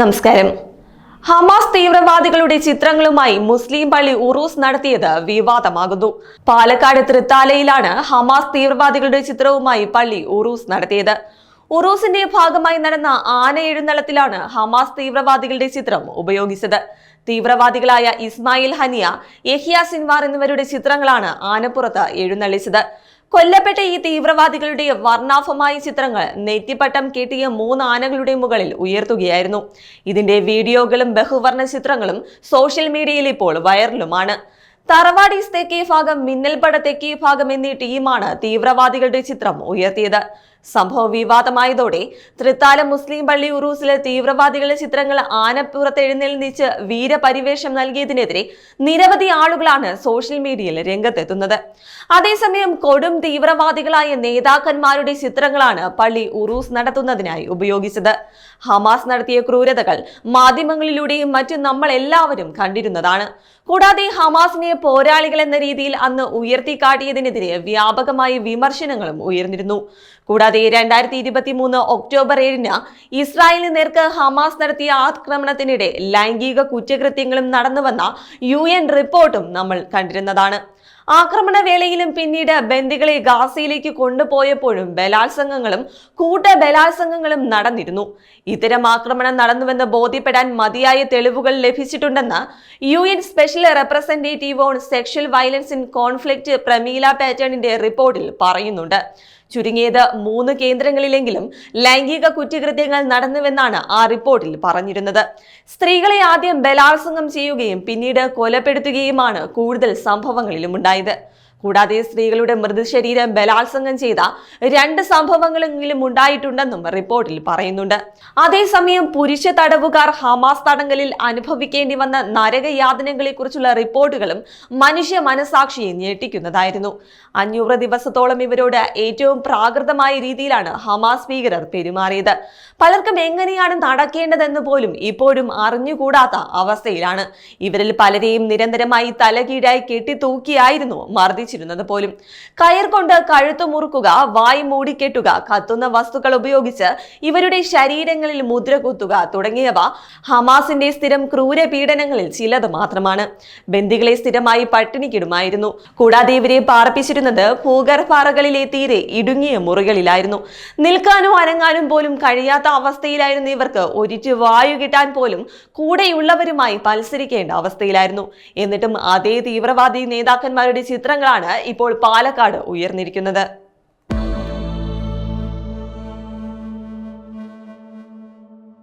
നമസ്കാരം. ഹമാസ് തീവ്രവാദികളുടെ ചിത്രങ്ങളുമായി മുസ്ലിം പള്ളി ഉറൂസ് നടത്തിയത് വിവാദമാകുന്നു. പാലക്കാട് തൃത്താലയിലാണ് ഹമാസ് തീവ്രവാദികളുടെ ചിത്രവുമായി പള്ളി ഉറൂസ് നടത്തിയത്. ഉറൂസിന്റെ ഭാഗമായി നടന്ന ആന എഴുന്നള്ളത്തിലാണ് ഹമാസ് തീവ്രവാദികളുടെ ചിത്രം ഉപയോഗിച്ചത്. തീവ്രവാദികളായ ഇസ്മായിൽ ഹനിയ യഹിയ സിൻവാർ എന്നിവരുടെ ചിത്രങ്ങളാണ് ആനപ്പുറത്ത് എഴുന്നള്ളിച്ചത്. കൊല്ലപ്പെട്ട ഈ തീവ്രവാദികളുടെ വർണാഭമായ ചിത്രങ്ങൾ നെറ്റിപ്പട്ടം കെട്ടിയ മൂന്ന് ആനകളുടെ മുകളിൽ ഉയർത്തുകയായിരുന്നു. ഇതിന്റെ വീഡിയോകളും ബഹുവർണ ചിത്രങ്ങളും സോഷ്യൽ മീഡിയയിൽ ഇപ്പോൾ വൈറലുമാണ്. തറവാടീസ് തെക്കേ ഭാഗം മിന്നൽപട തെക്കേ ഭാഗം എന്നീ ടീമാണ് തീവ്രവാദികളുടെ ചിത്രം ഉയർത്തിയത്. സംഭവം വിവാദമായതോടെ തൃത്താല മുസ്ലിം പള്ളി ഉറൂസിലെ തീവ്രവാദികളുടെ ചിത്രങ്ങൾ ആനപ്പുറത്ത് എഴുന്നേൽനിച്ച് വീരപരിവേഷം നൽകിയതിനെതിരെ നിരവധി ആളുകളാണ് സോഷ്യൽ മീഡിയയിൽ രംഗത്തെത്തുന്നത്. അതേസമയം കൊടും തീവ്രവാദികളായ നേതാക്കന്മാരുടെ ചിത്രങ്ങളാണ് പള്ളി ഉറൂസ് നടത്തുന്നതിനായി ഉപയോഗിച്ചത്. ഹമാസ് നടത്തിയ ക്രൂരതകൾ മാധ്യമങ്ങളിലൂടെയും മറ്റും നമ്മൾ എല്ലാവരും കണ്ടിരുന്നതാണ്. കൂടാതെ ഹമാസിനെ പോരാളികൾ എന്ന രീതിയിൽ അന്ന് ഉയർത്തിക്കാട്ടിയതിനെതിരെ വ്യാപകമായ വിമർശനങ്ങളും ഉയർന്നിരുന്നു. കൂടാതെ രണ്ടായിരത്തി ഇരുപത്തി മൂന്ന് ഒക്ടോബർ ഏഴിന് ഇസ്രായേലിന് നേർക്ക് ഹമാസ് നടത്തിയ ആക്രമണത്തിനിടെ ലൈംഗിക കുറ്റകൃത്യങ്ങളും നടന്നുവന്ന യു റിപ്പോർട്ടും നമ്മൾ കണ്ടിരുന്നതാണ്. ആക്രമണ വേളയിലും പിന്നീട് ബന്ദികളെ ഗാസയിലേക്ക് കൊണ്ടുപോയപ്പോഴും ബലാത്സംഗങ്ങളും കൂട്ട ബലാത്സംഗങ്ങളും നടന്നിരുന്നു. ഇത്തരം ആക്രമണം നടന്നുവെന്ന് ബോധ്യപ്പെടാൻ മതിയായ തെളിവുകൾ ലഭിച്ചിട്ടുണ്ടെന്ന് U N special representative on sexual violence in conflict Pramila പാറ്റേണിന്റെ റിപ്പോർട്ടിൽ പറയുന്നുണ്ട്. ചുരുങ്ങിയത് മൂന്ന് കേന്ദ്രങ്ങളിലെങ്കിലും ലൈംഗിക കുറ്റകൃത്യങ്ങൾ നടന്നുവെന്നാണ് ആ റിപ്പോർട്ടിൽ പറഞ്ഞിരുന്നത്. സ്ത്രീകളെ ആദ്യം ബലാത്സംഗം ചെയ്യുകയും പിന്നീട് കൊലപ്പെടുത്തുകയുമാണ് കൂടുതൽ സംഭവങ്ങളിലും ഉണ്ടായത് കൂടാതെ സ്ത്രീകളുടെ മൃതശരീരം ബലാത്സംഗം ചെയ്ത രണ്ട് സംഭവങ്ങളെങ്കിലും ഉണ്ടായിട്ടുണ്ടെന്നും റിപ്പോർട്ടിൽ പറയുന്നുണ്ട്. അതേസമയം പുരുഷ തടവുകാർ ഹമാസ് തടങ്കലിൽ അനുഭവിക്കേണ്ടി വന്ന നരകയാതനകളെ കുറിച്ചുള്ള റിപ്പോർട്ടുകളും മനുഷ്യ മനസാക്ഷിയെ ഞെട്ടിക്കുന്നതായിരുന്നു. അഞ്ഞൂറ് ദിവസത്തോളം ഇവരോട് ഏറ്റവും പ്രാകൃതമായ രീതിയിലാണ് ഹമാസ് ഭീകരർ പെരുമാറിയത്. പലർക്കും എങ്ങനെയാണ് നടക്കേണ്ടതെന്ന് പോലും ഇപ്പോഴും അറിഞ്ഞുകൂടാത്ത അവസ്ഥയിലാണ്. ഇവരിൽ പലരെയും നിരന്തരമായി തലകീഴായി കെട്ടിത്തൂക്കിയായിരുന്നു മർദ്ദിച്ചിരുന്നത് പോലും. കയർ കൊണ്ട് കഴുത്തു മുറുക്കുക വായ് മൂടിക്കെട്ടുക കത്തുന്ന വസ്തുക്കൾ ഉപയോഗിച്ച് ഇവരുടെ ശരീരങ്ങളിൽ മുദ്ര കുത്തുക തുടങ്ങിയവ ഹമാസിന്റെ സ്ഥിരം ക്രൂര പീഡനങ്ങളിൽ ചിലത് മാത്രമാണ്. ബന്ദികളെ സ്ഥിരമായി പട്ടിണിക്കിടുമായിരുന്നു. കൂടാതെ ഇവരെ പാർപ്പിച്ചിരുന്നത് ഭൂഗർഭാറകളിലെ തീരെ ഇടുങ്ങിയ മുറികളിലായിരുന്നു. നിൽക്കാനോ അനങ്ങാനും പോലും കഴിയാത്ത അവസ്ഥയിലായിരുന്നു ഇവർക്ക് ഒരിറ്റ് വായു കിട്ടാൻ പോലും കൂടെയുള്ളവരുമായി മത്സരിക്കേണ്ട അവസ്ഥയിലായിരുന്നു. എന്നിട്ടും അതേ തീവ്രവാദി നേതാക്കന്മാരുടെ ചിത്രങ്ങളാണ് ഇപ്പോൾ പാലക്കാട് ഉയർന്നിരിക്കുന്നത്.